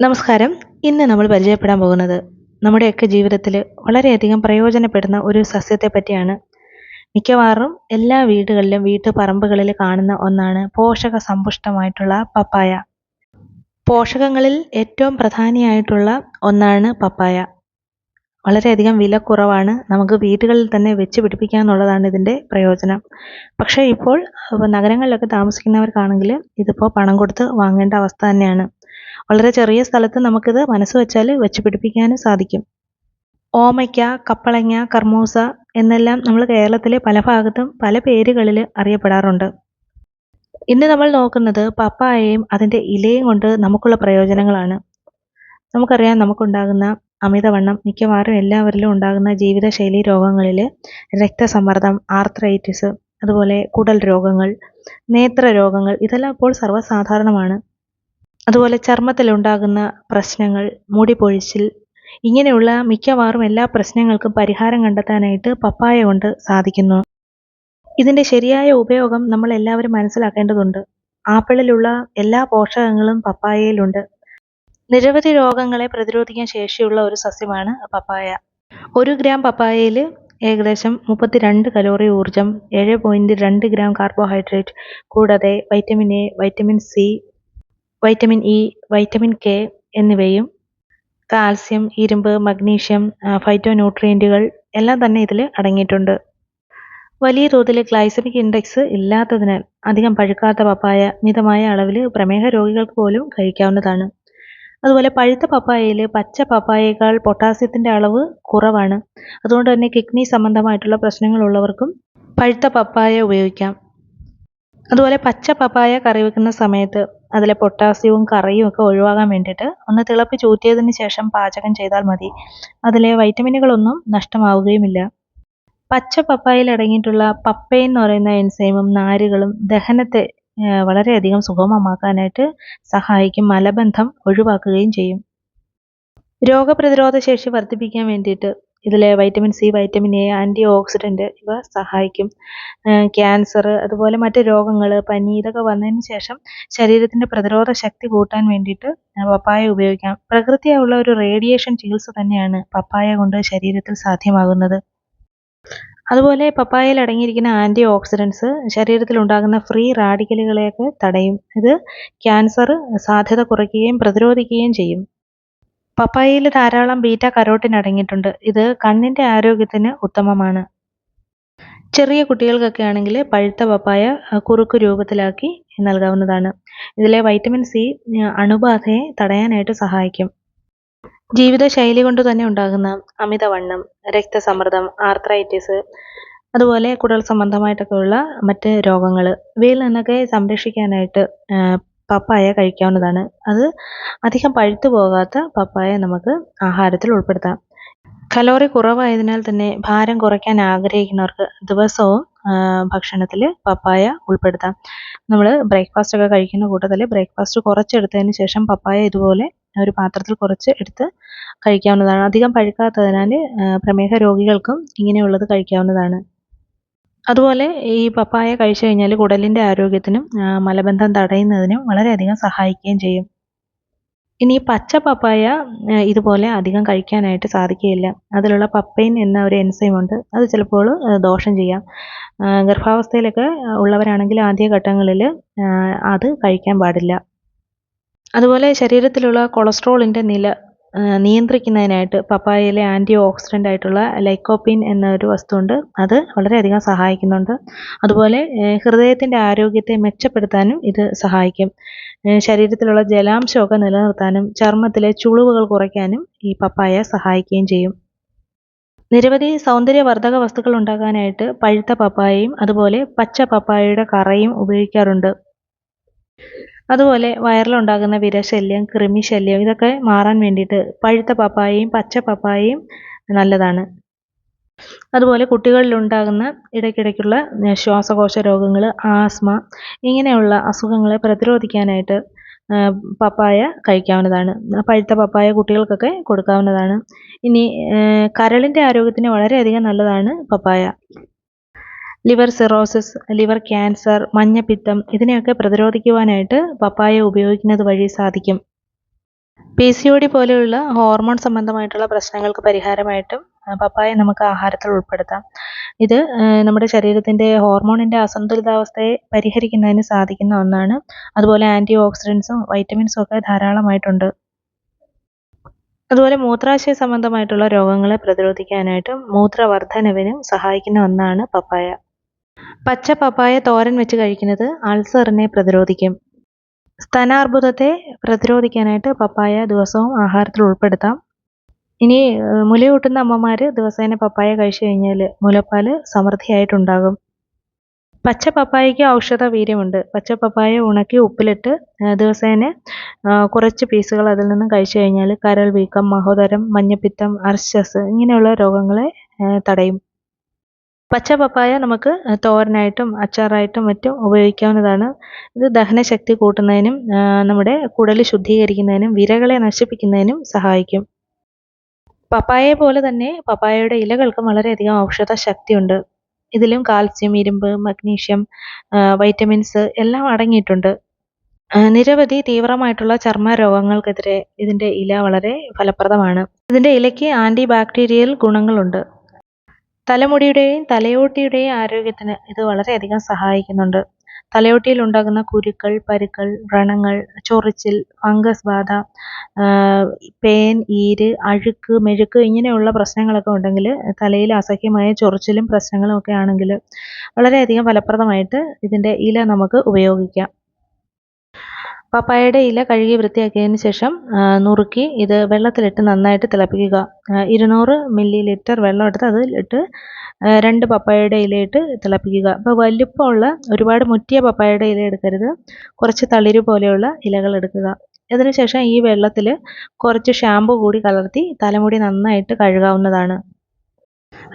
നമസ്കാരം. ഇന്ന് നമ്മൾ പരിചയപ്പെടാൻ പോകുന്നത് നമ്മുടെയൊക്കെ ജീവിതത്തിൽ വളരെയധികം പ്രയോജനപ്പെടുന്ന ഒരു സസ്യത്തെ പറ്റിയാണ്. മിക്കവാറും എല്ലാ വീടുകളിലും വീട്ടുപറമ്പുകളിൽ കാണുന്ന ഒന്നാണ് പോഷക സമ്പുഷ്ടമായിട്ടുള്ള പപ്പായ. പോഷകങ്ങളിൽ ഏറ്റവും പ്രധാനിയായിട്ടുള്ള ഒന്നാണ് പപ്പായ. വളരെയധികം വില കുറവാണ് നമുക്ക് വീടുകളിൽ തന്നെ വെച്ച് പിടിപ്പിക്കാന്നുള്ളതാണ് ഇതിന്റെ പ്രയോജനം. പക്ഷേ ഇപ്പോൾ നഗരങ്ങളിലൊക്കെ താമസിക്കുന്നവർക്കാണെങ്കിൽ ഇതിപ്പോൾ പണം കൊടുത്ത് വാങ്ങേണ്ട അവസ്ഥ തന്നെയാണ്. വളരെ ചെറിയ സ്ഥലത്ത് നമുക്കിത് മനസ്സ് വെച്ചാൽ വെച്ച് പിടിപ്പിക്കാനും സാധിക്കും. ഓമയ്ക്ക കപ്പളങ്ങ കർമൂസ എന്നെല്ലാം നമ്മൾ കേരളത്തിലെ പല ഭാഗത്തും പല പേരുകളിൽ അറിയപ്പെടാറുണ്ട്. ഇന്ന് നമ്മൾ നോക്കുന്നത് പപ്പായയും അതിന്റെ ഇലയും കൊണ്ട് നമുക്കുള്ള പ്രയോജനങ്ങളാണ്. നമുക്കറിയാം നമുക്കുണ്ടാകുന്ന അമിതവണ്ണം മിക്കവാറും എല്ലാവരിലും ഉണ്ടാകുന്ന ജീവിതശൈലി രോഗങ്ങളിൽ രക്തസമ്മർദ്ദം ആർത്രൈറ്റിസ് അതുപോലെ കുടൽ രോഗങ്ങൾ നേത്ര രോഗങ്ങൾ ഇതെല്ലാം ഇപ്പോൾ സർവസാധാരണമാണ്. അതുപോലെ ചർമ്മത്തിലുണ്ടാകുന്ന പ്രശ്നങ്ങൾ മുടി പൊഴിച്ചിൽ ഇങ്ങനെയുള്ള മിക്കവാറും എല്ലാ പ്രശ്നങ്ങൾക്കും പരിഹാരം കണ്ടെത്താനായിട്ട് പപ്പായ കൊണ്ട് സാധിക്കുന്നു. ഇതിന്റെ ശരിയായ ഉപയോഗം നമ്മൾ എല്ലാവരും മനസ്സിലാക്കേണ്ടതുണ്ട്. ആപ്പിളിലുള്ള എല്ലാ പോഷകങ്ങളും പപ്പായയിലുണ്ട്. നിരവധി രോഗങ്ങളെ പ്രതിരോധിക്കാൻ ശേഷിയുള്ള ഒരു സസ്യമാണ് പപ്പായ. ഒരു ഗ്രാം പപ്പായയിൽ ഏകദേശം മുപ്പത്തിരണ്ട് കലോറി ഊർജം ഏഴ് പോയിന്റ് രണ്ട് ഗ്രാം കാർബോഹൈഡ്രേറ്റ് കൂടാതെ vitamin A vitamin C vitamin E vitamin K എന്നിവയും കാൽസ്യം ഇരുമ്പ് മഗ്നീഷ്യം ഫൈറ്റോ ന്യൂട്രിയന്റുകൾ എല്ലാം തന്നെ ഇതിൽ അടങ്ങിയിട്ടുണ്ട്. വലിയ തോതിൽ ഗ്ലൈസമിക് ഇൻഡെക്സ് ഇല്ലാത്തതിനാൽ അധികം പഴുക്കാത്ത പപ്പായ മിതമായ അളവിൽ പ്രമേഹ രോഗികൾക്ക് പോലും കഴിക്കാവുന്നതാണ്. അതുപോലെ പഴുത്ത പപ്പായയിൽ പച്ച പപ്പായേക്കാൾ പൊട്ടാസ്യത്തിന്റെ അളവ് കുറവാണ്. അതുകൊണ്ട് തന്നെ കിഡ്നി സംബന്ധമായിട്ടുള്ള പ്രശ്നങ്ങളുള്ളവർക്കും പഴുത്ത പപ്പായ ഉപയോഗിക്കാം. അതുപോലെ പച്ച പപ്പായ കറി വെക്കുന്ന സമയത്ത് അതിലെ പൊട്ടാസ്യവും കറയും ഒക്കെ ഒഴിവാകാൻ വേണ്ടിയിട്ട് ഒന്ന് തിളപ്പിച്ചൂറ്റിയതിന് ശേഷം പാചകം ചെയ്താൽ മതി. അതിലെ വൈറ്റമിനുകളൊന്നും നഷ്ടമാവുകയുമില്ല. പച്ച പപ്പായയിൽ അടങ്ങിയിട്ടുള്ള പപ്പൈൻ എന്ന് പറയുന്ന എൻസൈമും നാരുകളും ദഹനത്തെ വളരെയധികം സുഗമമാക്കാനായിട്ട് സഹായിക്കും മലബന്ധം ഒഴിവാക്കുകയും ചെയ്യും. രോഗപ്രതിരോധ ശേഷി വർദ്ധിപ്പിക്കാൻ വേണ്ടിയിട്ട് ഇതിലെ vitamin C vitamin A antioxidant ഇവ സഹായിക്കും. ക്യാൻസർ അതുപോലെ മറ്റ് രോഗങ്ങൾ പനി ഇതൊക്കെ വന്നതിന് ശേഷം ശരീരത്തിന്റെ പ്രതിരോധ ശക്തി കൂട്ടാൻ വേണ്ടിയിട്ട് പപ്പായ ഉപയോഗിക്കാം. പ്രകൃതിയുള്ള ഒരു റേഡിയേഷൻ ചികിത്സ തന്നെയാണ് പപ്പായ കൊണ്ട് ശരീരത്തിൽ സാധ്യമാകുന്നത്. അതുപോലെ പപ്പായയിൽ അടങ്ങിയിരിക്കുന്ന ആന്റി ഓക്സിഡൻസ് ശരീരത്തിൽ ഉണ്ടാകുന്ന ഫ്രീ റാഡിക്കലുകളെയൊക്കെ തടയും. ഇത് ക്യാൻസർ സാധ്യത കുറയ്ക്കുകയും പ്രതിരോധിക്കുകയും ചെയ്യും. പപ്പായയിൽ ധാരാളം ബീറ്റ കരോട്ടിൻ അടങ്ങിയിട്ടുണ്ട്. ഇത് കണ്ണിന്റെ ആരോഗ്യത്തിന് ഉത്തമമാണ്. ചെറിയ കുട്ടികൾക്കൊക്കെ ആണെങ്കിൽ പഴുത്ത പപ്പായ കുറുക്ക് രൂപത്തിലാക്കി നൽകാവുന്നതാണ്. ഇതിലെ വൈറ്റമിൻ സി അണുബാധയെ തടയാനായിട്ട് സഹായിക്കും. ജീവിതശൈലി കൊണ്ട് തന്നെ ഉണ്ടാകുന്ന അമിതവണ്ണം രക്തസമ്മർദ്ദം ആർത്രൈറ്റിസ് അതുപോലെ കുടൽ സംബന്ധമായിട്ടൊക്കെയുള്ള മറ്റ് രോഗങ്ങൾ ഇവയിൽ നിന്നൊക്കെ സംരക്ഷിക്കാനായിട്ട് പപ്പായ കഴിക്കാവുന്നതാണ്. അത് അധികം പഴുത്തു പോകാത്ത പപ്പായ നമുക്ക് ആഹാരത്തിൽ ഉൾപ്പെടുത്താം. കലോറി കുറവായതിനാൽ തന്നെ ഭാരം കുറയ്ക്കാൻ ആഗ്രഹിക്കുന്നവർക്ക് ദിവസവും ഭക്ഷണത്തിൽ പപ്പായ ഉൾപ്പെടുത്താം. നമ്മൾ ബ്രേക്ക്ഫാസ്റ്റ് ഒക്കെ കഴിക്കുന്ന കൂട്ടത്തിൽ ബ്രേക്ക്ഫാസ്റ്റ് കുറച്ചെടുത്തതിന് ശേഷം പപ്പായ ഇതുപോലെ ഒരു പാത്രത്തിൽ കുറച്ച് എടുത്ത് കഴിക്കാവുന്നതാണ്. അധികം പഴുക്കാത്തതിനാൽ പ്രമേഹ രോഗികൾക്കും ഇങ്ങനെയുള്ളത് കഴിക്കാവുന്നതാണ്. അതുപോലെ ഈ പപ്പായ കഴിച്ചു കഴിഞ്ഞാൽ കുടലിന്റെ ആരോഗ്യത്തിനും മലബന്ധം തടയുന്നതിനും വളരെയധികം സഹായിക്കുകയും ചെയ്യും. ഇനി പച്ച പപ്പായ ഇതുപോലെ അധികം കഴിക്കാനായിട്ട് സാധിക്കുകയില്ല. അതിലുള്ള പപ്പൈൻ എന്ന ഒരു എൻസൈം ഉണ്ട്. അത് ചിലപ്പോൾ ദോഷം ചെയ്യാം. ഗർഭാവസ്ഥയിലൊക്കെ ഉള്ളവരാണെങ്കിൽ ആദ്യ ഘട്ടങ്ങളിൽ അത് കഴിക്കാൻ പാടില്ല. അതുപോലെ ശരീരത്തിലുള്ള കൊളസ്ട്രോളിന്റെ നില നിയന്ത്രിക്കുന്നതിനായിട്ട് പപ്പായയിലെ ആന്റി ഓക്സിഡന്റ് ആയിട്ടുള്ള ലൈക്കോപ്പിൻ എന്നൊരു വസ്തുണ്ട് അത് വളരെയധികം സഹായിക്കുന്നുണ്ട്. അതുപോലെ ഹൃദയത്തിന്റെ ആരോഗ്യത്തെ മെച്ചപ്പെടുത്താനും ഇത് സഹായിക്കും. ശരീരത്തിലുള്ള ജലാംശമൊക്കെ നിലനിർത്താനും ചർമ്മത്തിലെ ചുളിവുകൾ കുറയ്ക്കാനും ഈ പപ്പായ സഹായിക്കുകയും ചെയ്യും. നിരവധി സൗന്ദര്യവർദ്ധക വസ്തുക്കൾ ഉണ്ടാക്കാനായിട്ട് പഴുത്ത പപ്പായയും അതുപോലെ പച്ച പപ്പായയുടെ കറയും ഉപയോഗിക്കാറുണ്ട്. അതുപോലെ വയറിലുണ്ടാകുന്ന വിരശല്യം കൃമിശല്യം ഇതൊക്കെ മാറാൻ വേണ്ടിയിട്ട് പഴുത്ത പപ്പായയും പച്ച പപ്പായയും നല്ലതാണ്. അതുപോലെ കുട്ടികളിലുണ്ടാകുന്ന ഇടയ്ക്കിടയ്ക്കുള്ള ശ്വാസകോശ രോഗങ്ങൾ ആസ്മ ഇങ്ങനെയുള്ള അസുഖങ്ങളെ പ്രതിരോധിക്കാനായിട്ട് പപ്പായ കഴിക്കാവുന്നതാണ്. പഴുത്ത പപ്പായ കുട്ടികൾക്കൊക്കെ കൊടുക്കാവുന്നതാണ്. ഇനി കരളിന്റെ ആരോഗ്യത്തിന് വളരെയധികം നല്ലതാണ് പപ്പായ. ലിവർ സിറോസിസ് ലിവർ ക്യാൻസർ മഞ്ഞപ്പിത്തം ഇതിനെയൊക്കെ പ്രതിരോധിക്കുവാനായിട്ട് പപ്പായ ഉപയോഗിക്കുന്നത് വഴി സാധിക്കും. പി സി ഒ ഡി പോലെയുള്ള ഹോർമോൺ സംബന്ധമായിട്ടുള്ള പ്രശ്നങ്ങൾക്ക് പരിഹാരമായിട്ടും പപ്പായ നമുക്ക് ആഹാരത്തിൽ ഉൾപ്പെടുത്താം. ഇത് നമ്മുടെ ശരീരത്തിന്റെ ഹോർമോണിന്റെ അസന്തുലിതാവസ്ഥയെ പരിഹരിക്കുന്നതിന് സാധിക്കുന്ന ഒന്നാണ്. അതുപോലെ ആന്റി ഓക്സിഡൻസും വൈറ്റമിൻസും ഒക്കെ ധാരാളമായിട്ടുണ്ട്. അതുപോലെ മൂത്രാശയ സംബന്ധമായിട്ടുള്ള രോഗങ്ങളെ പ്രതിരോധിക്കാനായിട്ടും മൂത്രവർദ്ധനവിനും സഹായിക്കുന്ന ഒന്നാണ് പപ്പായ. പച്ച പപ്പായ തോരൻ വെച്ച് കഴിക്കുന്നത് അൾസറിനെ പ്രതിരോധിക്കും. സ്തനാർബുദത്തെ പ്രതിരോധിക്കാനായിട്ട് പപ്പായ ദിവസവും ആഹാരത്തിൽ ഉൾപ്പെടുത്താം. ഇനി മുലയൂട്ടുന്ന അമ്മമാർ ദിവസേന പപ്പായ കഴിച്ചു കഴിഞ്ഞാൽ മുലപ്പാൽ സമൃദ്ധിയായിട്ടുണ്ടാകും. പച്ച പപ്പായയ്ക്ക് ഔഷധ വീര്യമുണ്ട്. പച്ച പപ്പായ ഉണക്കി ഉപ്പിലിട്ട് ദിവസേന കുറച്ച് പീസുകൾ അതിൽ നിന്നും കഴിച്ചു കഴിഞ്ഞാൽ കരൾ വീക്കം മഹോദരം മഞ്ഞപ്പിത്തം അർശസ് ഇങ്ങനെയുള്ള രോഗങ്ങളെ തടയും. പച്ച പപ്പായ നമുക്ക് തോരനായിട്ടും അച്ചാറായിട്ടും മറ്റും ഉപയോഗിക്കാവുന്നതാണ്. ഇത് ദഹനശക്തി കൂട്ടുന്നതിനും നമ്മുടെ കുടൽ ശുദ്ധീകരിക്കുന്നതിനും വിരകളെ നശിപ്പിക്കുന്നതിനും സഹായിക്കും. പപ്പായയെ പോലെ തന്നെ പപ്പായയുടെ ഇലകൾക്കും വളരെയധികം ഔഷധ ശക്തിയുണ്ട്. ഇതിലും കാൽസ്യം ഇരുമ്പ് മഗ്നീഷ്യം വൈറ്റമിൻസ് എല്ലാം അടങ്ങിയിട്ടുണ്ട്. നിരവധി തീവ്രമായിട്ടുള്ള ചർമ്മ രോഗങ്ങൾക്കെതിരെ ഇതിന്റെ ഇല വളരെ ഫലപ്രദമാണ്. ഇതിന്റെ ഇലയ്ക്ക് ആന്റി ബാക്ടീരിയൽ ഗുണങ്ങളുണ്ട്. തലമുടിയുടെയും തലയോട്ടിയുടെയും ആരോഗ്യത്തിന് ഇത് വളരെയധികം സഹായിക്കുന്നുണ്ട്. തലയോട്ടിയിൽ ഉണ്ടാകുന്ന കുരുക്കൾ പരുക്കൾ വ്രണങ്ങൾ ചൊറിച്ചിൽ ഫംഗസ് ബാധ പേൻ ഈര് അഴുക്ക് മെഴുക്ക് ഇങ്ങനെയുള്ള പ്രശ്നങ്ങളൊക്കെ ഉണ്ടെങ്കിൽ തലയിൽ അസഹ്യമായ ചൊറിച്ചിലും പ്രശ്നങ്ങളും ഒക്കെ ആണെങ്കിൽ വളരെയധികം ഫലപ്രദമായിട്ട് ഇതിന്റെ ഇല നമുക്ക് ഉപയോഗിക്കാം. പപ്പായയുടെ ഇല കഴുകി വൃത്തിയാക്കിയതിന് ശേഷം നുറുക്കി ഇത് വെള്ളത്തിലിട്ട് നന്നായിട്ട് തിളപ്പിക്കുക. ഇരുന്നൂറ് മില്ലി ലിറ്റർ വെള്ളം എടുത്ത് അതിലിട്ട് ഇട്ട് രണ്ട് പപ്പായയുടെ ഇലയിട്ട് തിളപ്പിക്കുക. അപ്പോൾ വലിപ്പമുള്ള ഒരുപാട് മുറ്റിയ പപ്പായയുടെ ഇല എടുക്കരുത്. കുറച്ച് തളിര് പോലെയുള്ള ഇലകൾ എടുക്കുക. അതിനുശേഷം ഈ വെള്ളത്തിൽ കുറച്ച് ഷാമ്പു കൂടി കലർത്തി തലമുടി നന്നായിട്ട് കഴുകാവുന്നതാണ്.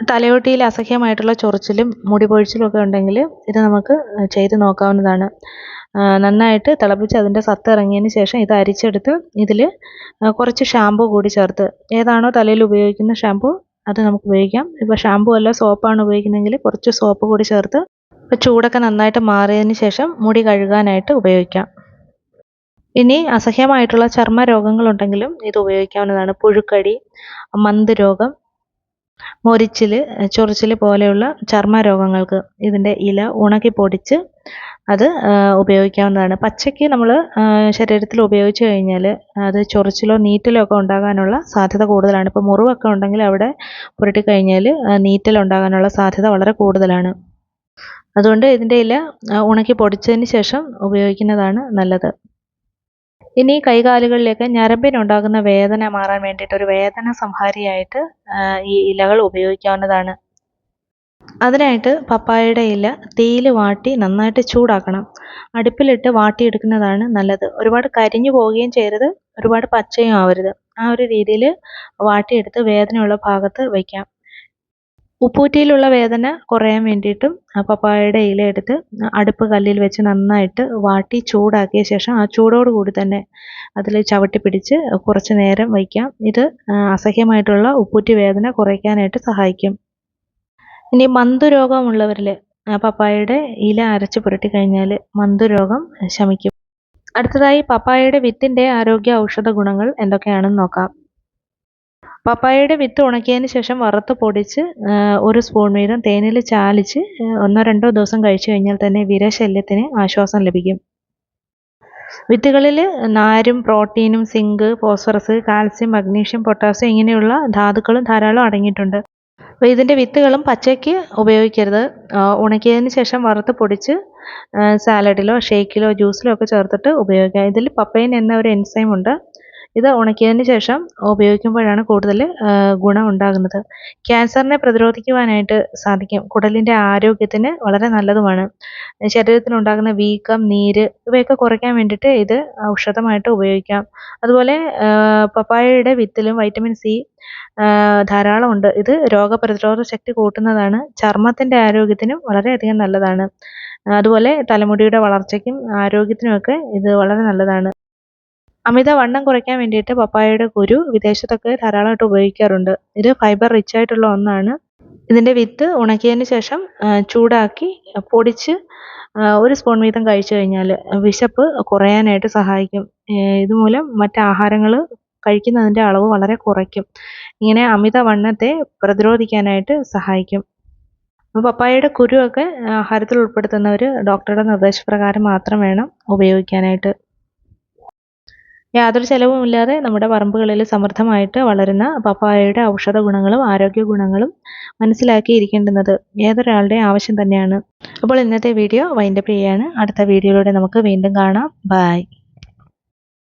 തലയോട്ടിയിൽ അസഹ്യമായിട്ടുള്ള ചൊറിച്ചിലും മുടി പൊഴിച്ചിലും ഒക്കെ ഉണ്ടെങ്കിൽ ഇത് നമുക്ക് ചെയ്ത് നോക്കാവുന്നതാണ്. നന്നായിട്ട് തിളപ്പിച്ച് അതിന്റെ സത്ത് ഇറങ്ങിയതിന് ശേഷം ഇത് അരിച്ചെടുത്ത് ഇതിൽ കുറച്ച് ഷാമ്പു കൂടി ചേർത്ത്. ഏതാണോ തലയിൽ ഉപയോഗിക്കുന്ന ഷാമ്പു അത് നമുക്ക് ഉപയോഗിക്കാം. ഇപ്പോൾ ഷാമ്പു അല്ല സോപ്പാണ് ഉപയോഗിക്കുന്നതെങ്കിൽ കുറച്ച് സോപ്പ് കൂടി ചേർത്ത് ഇപ്പോൾ ചൂടൊക്കെ നന്നായിട്ട് മാറിയതിന് ശേഷം മുടി കഴുകാനായിട്ട് ഉപയോഗിക്കാം. ഇനി അസഹ്യമായിട്ടുള്ള ചർമ്മ രോഗങ്ങളുണ്ടെങ്കിലും ഇത് ഉപയോഗിക്കാവുന്നതാണ്. പുഴുക്കടി മന്ത് രോഗം മൊരിച്ചിൽ ചൊറിച്ചിൽ പോലെയുള്ള ചർമ്മ രോഗങ്ങൾക്ക് ഇതിന്റെ ഇല ഉണക്കി പൊടിച്ച് അത് ഉപയോഗിക്കാവുന്നതാണ്. പച്ചയ്ക്ക് നമ്മൾ ശരീരത്തിൽ ഉപയോഗിച്ച് കഴിഞ്ഞാൽ അത് ചൊറിച്ചിലോ നീറ്റലോ ഒക്കെ ഉണ്ടാകാനുള്ള സാധ്യത കൂടുതലാണ്. ഇപ്പോൾ മുറിവൊക്കെ ഉണ്ടെങ്കിൽ അവിടെ പുരട്ടി കഴിഞ്ഞാൽ നീറ്റൽ ഉണ്ടാകാനുള്ള സാധ്യത വളരെ കൂടുതലാണ്. അതുകൊണ്ട് ഇതിന്റെ ഇല ഉണക്കി പൊടിച്ചതിന് ശേഷം ഉപയോഗിക്കുന്നതാണ് നല്ലത്. ഇനി കൈകാലുകളിലേക്ക് ഞരമ്പിനുണ്ടാകുന്ന വേദന മാറാൻ വേണ്ടിയിട്ട് ഒരു വേദന സംഹാരിയായിട്ട് ഈ ഇലകൾ ഉപയോഗിക്കാവുന്നതാണ്. അതിനായിട്ട് പപ്പായയുടെ ഇല തീയിൽ വാട്ടി നന്നായിട്ട് ചൂടാക്കണം. അടുപ്പിലിട്ട് വാട്ടിയെടുക്കുന്നതാണ് നല്ലത്. ഒരുപാട് കരിഞ്ഞു പോവുകയും ചെയ്യരുത്. ഒരുപാട് പച്ചയും ആവരുത്. ആ ഒരു രീതിയിൽ വാട്ടിയെടുത്ത് വേദനയുള്ള ഭാഗത്ത് വയ്ക്കാം ഉപ്പൂറ്റിയിലുള്ള വേദന കുറയാൻ വേണ്ടിയിട്ടും പപ്പായയുടെ ഇല എടുത്ത് അടുപ്പ് കല്ലിൽ വെച്ച് നന്നായിട്ട് വാട്ടി ചൂടാക്കിയ ശേഷം ആ ചൂടോട് കൂടി തന്നെ അതിൽ ചവിട്ടി പിടിച്ച് കുറച്ച് നേരം വയ്ക്കാം. ഇത് അസഹ്യമായിട്ടുള്ള ഉപ്പൂറ്റി വേദന കുറയ്ക്കാനായിട്ട് സഹായിക്കും. ഇനി മന്തുരോഗമുള്ളവരിൽ പപ്പായയുടെ ഇല അരച്ച് പുരട്ടി കഴിഞ്ഞാൽ മന്തുരോഗം ശമിക്കും. അടുത്തതായി പപ്പായയുടെ വിത്തിന്റെ ആരോഗ്യ ഔഷധ ഗുണങ്ങൾ എന്തൊക്കെയാണെന്ന് നോക്കാം. പപ്പായയുടെ വിത്ത് ഉണക്കിയതിന് ശേഷം വറുത്ത് പൊടിച്ച് ഒരു സ്പൂൺ വീതം തേനിൽ ചാലിച്ച് ഒന്നോ രണ്ടോ ദിവസം കഴിച്ചു കഴിഞ്ഞാൽ തന്നെ വിരശല്യത്തിന് ആശ്വാസം ലഭിക്കും. വിത്തുകളിൽ നാരും പ്രോട്ടീനും zinc phosphorus calcium magnesium potassium ഇങ്ങനെയുള്ള ധാതുക്കളും ധാരാളം അടങ്ങിയിട്ടുണ്ട്. അപ്പോൾ ഇതിന്റെ വിത്തുകളും പച്ചയ്ക്ക് ഉപയോഗിക്കരുത്. ഉണക്കിയതിന് ശേഷം വറുത്ത് പൊടിച്ച് സാലഡിലോ ഷേക്കിലോ ജ്യൂസിലോ ഒക്കെ ചേർത്തിട്ട് ഉപയോഗിക്കാം ഇതിൽ പപ്പൈൻ എന്ന ഒരു എൻസൈം ഉണ്ട്. ഇത് ഉണക്കിയതിന് ശേഷം ഉപയോഗിക്കുമ്പോഴാണ് കൂടുതൽ ഗുണം ഉണ്ടാകുന്നത്. ക്യാൻസറിനെ പ്രതിരോധിക്കുവാനായിട്ട് സാധിക്കും. കുടലിന്റെ ആരോഗ്യത്തിന് വളരെ നല്ലതുമാണ്. ശരീരത്തിനുണ്ടാകുന്ന വീക്കം നീര് ഇവയൊക്കെ കുറയ്ക്കാൻ വേണ്ടിയിട്ട് ഇത് ഔഷധമായിട്ട് ഉപയോഗിക്കാം. അതുപോലെ പപ്പായയുടെ വിത്തിലും വൈറ്റമിൻ സി ധാരാളം ഉണ്ട്. ഇത് രോഗപ്രതിരോധ ശക്തി കൂട്ടുന്നതാണ്. ചർമ്മത്തിന്റെ ആരോഗ്യത്തിനും വളരെയധികം നല്ലതാണ്. അതുപോലെ തലമുടിയുടെ വളർച്ചയ്ക്കും ആരോഗ്യത്തിനുമൊക്കെ ഇത് വളരെ നല്ലതാണ്. അമിതവണ്ണം കുറയ്ക്കാൻ വേണ്ടിയിട്ട് പപ്പായയുടെ കുരു വിദേശത്തൊക്കെ ധാരാളമായിട്ട് ഉപയോഗിക്കാറുണ്ട്. ഇത് ഫൈബർ റിച്ച് ആയിട്ടുള്ള ഒന്നാണ്. ഇതിന്റെ വിത്ത് ഉണക്കിയതിന് ശേഷം ചൂടാക്കി പൊടിച്ച് ഒരു സ്പൂൺ വീതം കഴിച്ചു കഴിഞ്ഞാൽ വിശപ്പ് കുറയാനായിട്ട് സഹായിക്കും. ഇതുമൂലം മറ്റ് ആഹാരങ്ങൾ കഴിക്കുന്നതിന്റെ അളവ് വളരെ കുറയ്ക്കും. ഇങ്ങനെ അമിതവണ്ണത്തെ പ്രതിരോധിക്കാനായിട്ട് സഹായിക്കും. പപ്പായയുടെ കുരുവൊക്കെ ആഹാരത്തിൽ ഉൾപ്പെടുത്തുന്നവർ ഡോക്ടറുടെ നിർദ്ദേശപ്രകാരം മാത്രം വേണം ഉപയോഗിക്കാനായിട്ട്. യാതൊരു ചെലവുമില്ലാതെ നമ്മുടെ പറമ്പുകളിൽ സമൃദ്ധമായിട്ട് വളരുന്ന പപ്പായയുടെ ഔഷധ ഗുണങ്ങളും ആരോഗ്യ ഗുണങ്ങളും മനസ്സിലാക്കിയിരിക്കേണ്ടുന്നത് ഏതൊരാളുടെയും ആവശ്യം തന്നെയാണ്. അപ്പോൾ ഇന്നത്തെ വീഡിയോ വൈൻഡപ്പ് ചെയ്യാണ് അടുത്ത വീഡിയോയിലൂടെ നമുക്ക് വീണ്ടും കാണാം. ബായ്